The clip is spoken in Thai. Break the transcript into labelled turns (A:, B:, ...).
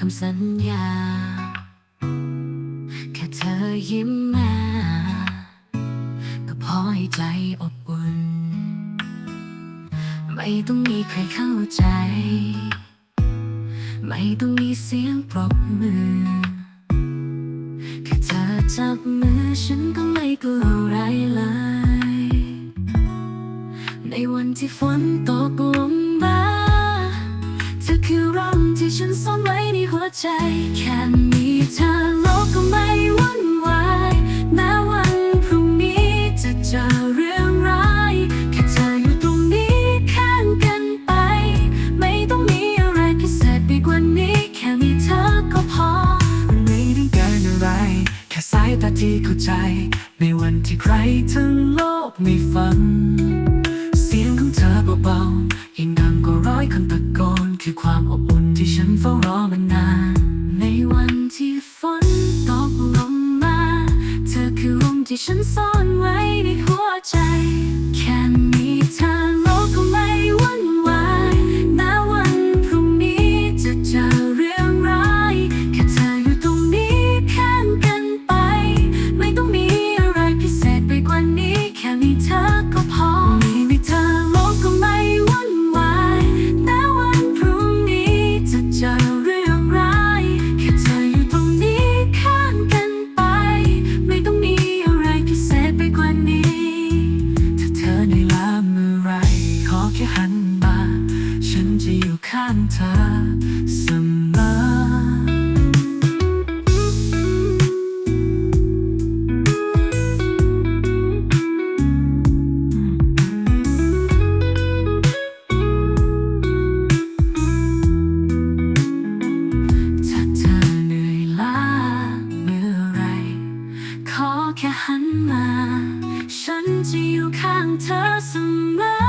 A: คำสัญญา แค่เธอยิ้มมา ก็พอให้ใจอบอุ่น ไม่ต้องมีใครเข้าใจ ไม่ต้องมีเสียงปรบมือ แค่เธอจับมือฉันก็ไม่กลัวอะไรเลย ในวันที่ฝนตกลงมาเธอคือร่ม ที่ฉันซ่อนไว้ในหัวใจ แค่มีเธอโลกก็ไม่วุ่นวายแม้วันพรุ่งนี้จะเจอเรื่องร้ายแค่เธออยู่ตรงนี้ข้างกันไป ไม่ต้องมีอะไรพิเศษไปกว่านี้ แค่มีเธอก็พอ
B: ไม่ต้องการอะไร แค่สายตาที่เข้าใจ ในวันที่ใครทั้งโลกไม่ฟัง เสียงของเธอเบาๆ ที่ฉัน
A: ซ่อนไว้ในหัวใจ ข้างเธอเส
B: มอ
A: ถ้าเธอเหนื่อยล้าเมื่อไรขอแค่หันมา ฉันจะอยู่ข้างเธอเสมอ